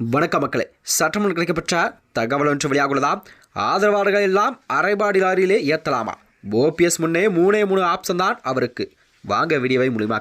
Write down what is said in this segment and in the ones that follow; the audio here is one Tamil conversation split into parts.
வணக்க மக்களே சட்டமன்ற கிடைக்கப்பெற்ற தகவல் ஒன்று வெளியாகுள்ளதா ஆதரவாளர்கள் எல்லாம் அரைபாடி லாரியிலே ஏற்றலாமா ஓபிஎஸ் முன்னே மூணே மூணு ஆப்ஷன் தான் அவருக்கு. வாங்க வீடியோவை மூலியமாக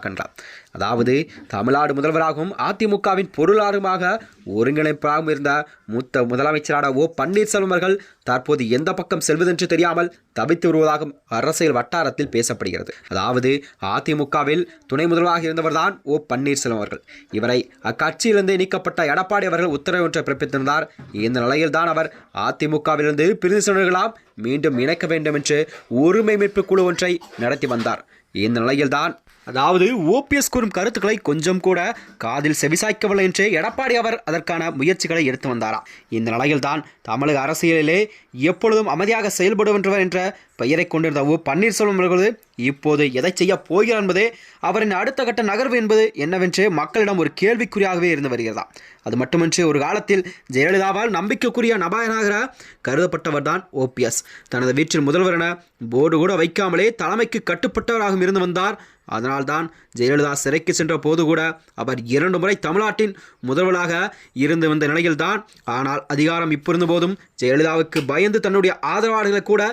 அதாவது தமிழ்நாடு முதல்வராகவும் அதிமுகவின் பொருளாளருமாக ஒருங்கிணைப்பாகவும் இருந்த மூத்த முதலமைச்சரான ஓ பன்னீர்செல்வம் அவர்கள் தற்போது எந்த பக்கம் செல்வதென்று தெரியாமல் தவித்து வருவதாகவும் அரசியல் வட்டாரத்தில் பேசப்படுகிறது. அதாவது அதிமுகவில் துணை முதல்வராக இருந்தவர்தான் ஓ பன்னீர்செல்வம் அவர்கள். இவரை அக்கட்சியிலிருந்து நீக்கப்பட்ட எடப்பாடி அவர்கள் உத்தரவு ஒன்றை பிறப்பித்திருந்தார். இந்த நிலையில்தான் அவர் அதிமுகவிலிருந்து பிரிந்து சென்றவர்களாம் மீண்டும் இணைக்க வேண்டும் என்று ஒருமை மீட்பு குழு ஒன்றை நடத்தி வந்தார். இந்த நிலையில்தான். அதாவது ஓபிஎஸ் கூறும் கருத்துக்களை கொஞ்சம் கூட காதில் செவிசாய்க்கவில்லை என்று எடப்பாடி அவர் அதற்கான முயற்சிகளை எடுத்து வந்தாராம் இந்த நிலையில்தான் தமிழக அரசியலிலே எப்பொழுதும் அமைதியாக செயல்படுகின்றவர் என்ற பெயரை கொண்டிருந்த ஓ பன்னீர்செல்வம் அவர்களது இப்போது எதை செய்ய போகிறார் என்பதே அவரின் அடுத்த கட்ட நகர்வு என்பது என்னவென்று மக்களிடம் ஒரு கேள்விக்குறியாகவே இருந்து வருகிறதா? அது மட்டுமின்றி ஒரு காலத்தில் ஜெயலலிதாவால் நம்பிக்கைக்குரிய நபாயனாக கருதப்பட்டவர் தான் ஓபிஎஸ் தனது வீட்டில் முதல்வர் என போர்டு கூட வைக்காமலே தலைமைக்கு கட்டுப்பட்டவராகவும் இருந்து வந்தார் அதனால்தான் ஜெயலலிதா சிறைக்கு சென்ற போது கூட அவர் இரண்டு முறை தமிழ்நாட்டின் முதல்வராக இருந்து வந்த நிலையில்தான். ஆனால் அதிகாரம் இப்பொருந்த போதும் ஜெயலலிதாவுக்கு பயந்து தன்னுடைய ஆதரவாளர்களை கூட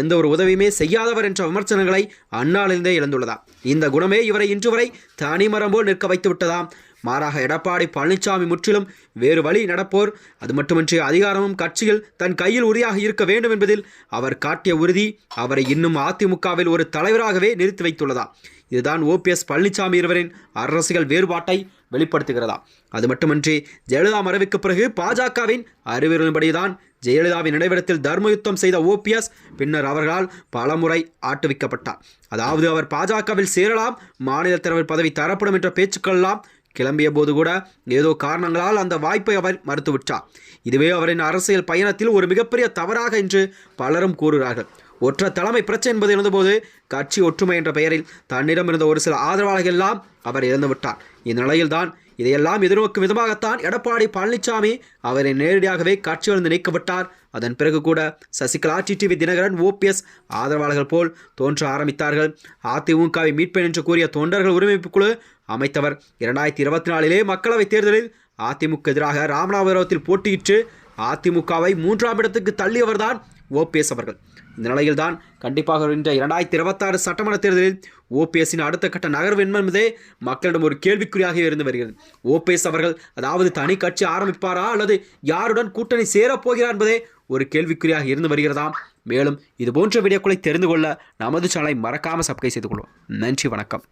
எந்த ஒரு உதவியுமே செய்யாதவர் என்ற விமர்சனங்களை அண்ணாலிருந்தே இழந்துள்ளதாம் இந்த குணமே இவரை இன்று வரை தனிமரம் போல் நிற்க வைத்து விட்டதாம். மாறாக எடப்பாடி பழனிசாமி முற்றிலும் வேறு வழி நடப்போர். அது மட்டுமின்றி அதிகாரமும் கட்சியில் தன் கையில் உறுதியாக இருக்க வேண்டும் என்பதில் அவர் காட்டிய உறுதி அவரை இன்னும் அதிமுகவில் ஒரு தலைவராகவே நிறுத்தி வைத்துள்ளதா? இதுதான் ஓபிஎஸ் பழனிசாமி இருவரின் அரசியல் வேறுபாட்டை வெளிப்படுத்துகிறதா? அது மட்டுமின்றி ஜெயலலிதா மறைவுக்கு பிறகு பாஜகவின் அறிவுரையின்படிதான் ஜெயலலிதாவின் நினைவிடத்தில் தர்மயுத்தம் செய்த ஓபிஎஸ் பின்னர் அவர்களால் பலமுறை ஆட்டுவிக்கப்பட்டார். அதாவது அவர் பாஜகவில் சேரலாம் மாநில தலைவர் பதவி தரப்படும் என்ற பேச்சுக்களெல்லாம் கிளம்பிய போது கூட ஏதோ காரணங்களால் அந்த வாய்ப்பை அவர் மறுத்துவிட்டார். இதுவே அவரின் அரசியல் பயணத்தில் ஒரு மிகப்பெரிய தவறாக என்று பலரும் கூறுகிறார்கள். ஒற்ற தலைமை பிரச்சனை என்பது இருந்தபோது கட்சி ஒற்றுமை என்ற பெயரில் தன்னிடம் இருந்த ஒரு சில ஆதரவாளர்கள் எல்லாம் அவர் இழந்துவிட்டார். இந்நிலையில்தான் இதையெல்லாம் எதிர்நோக்கும் விதமாகத்தான் எடப்பாடி பழனிசாமி அவரை நேரடியாகவே கட்சியிலிருந்து நீக்கப்பட்டார் அதன் பிறகு கூட சசிகலா டிடிவி தினகரன் ஓபிஎஸ் ஆதரவாளர்கள் போல் தோன்ற ஆரம்பித்தார்கள். அதிமுகவை மீட்பேன் என்று கூறிய தொண்டர்கள் உரிமைப்பு குழு அமைத்தவர். இரண்டாயிரத்தி இருபத்தி நாலிலே மக்களவைத் தேர்தலில் அதிமுக எதிராக ராமநாதபுரத்தில் போட்டியிட்டு அதிமுகவை மூன்றாம் இடத்துக்கு தள்ளியவர்தான் ஓபிஎஸ் அவர்கள். இந்த நிலையில்தான் கண்டிப்பாக இந்த இரண்டாயிரத்தி இருபத்தாறு சட்டமன்ற தேர்தலில் ஓபிஎஸ்ஸின் அடுத்த கட்ட நகர்வு என்பதே மக்களிடம் ஒரு கேள்விக்குறியாக இருந்து வருகிறது. ஓபிஎஸ் அவர்கள் அதாவது தனி கட்சி ஆரம்பிப்பாரா அல்லது யாருடன் கூட்டணி சேரப்போகிறார் என்பதே ஒரு கேள்விக்குறியாக இருந்து வருகிறதாம். மேலும் இது போன்ற வீடியோக்களை தெரிந்து கொள்ள நமது சேனலை மறக்காமல் சப்ஸ்கிரைப் செய்து கொள்வோம். நன்றி வணக்கம்.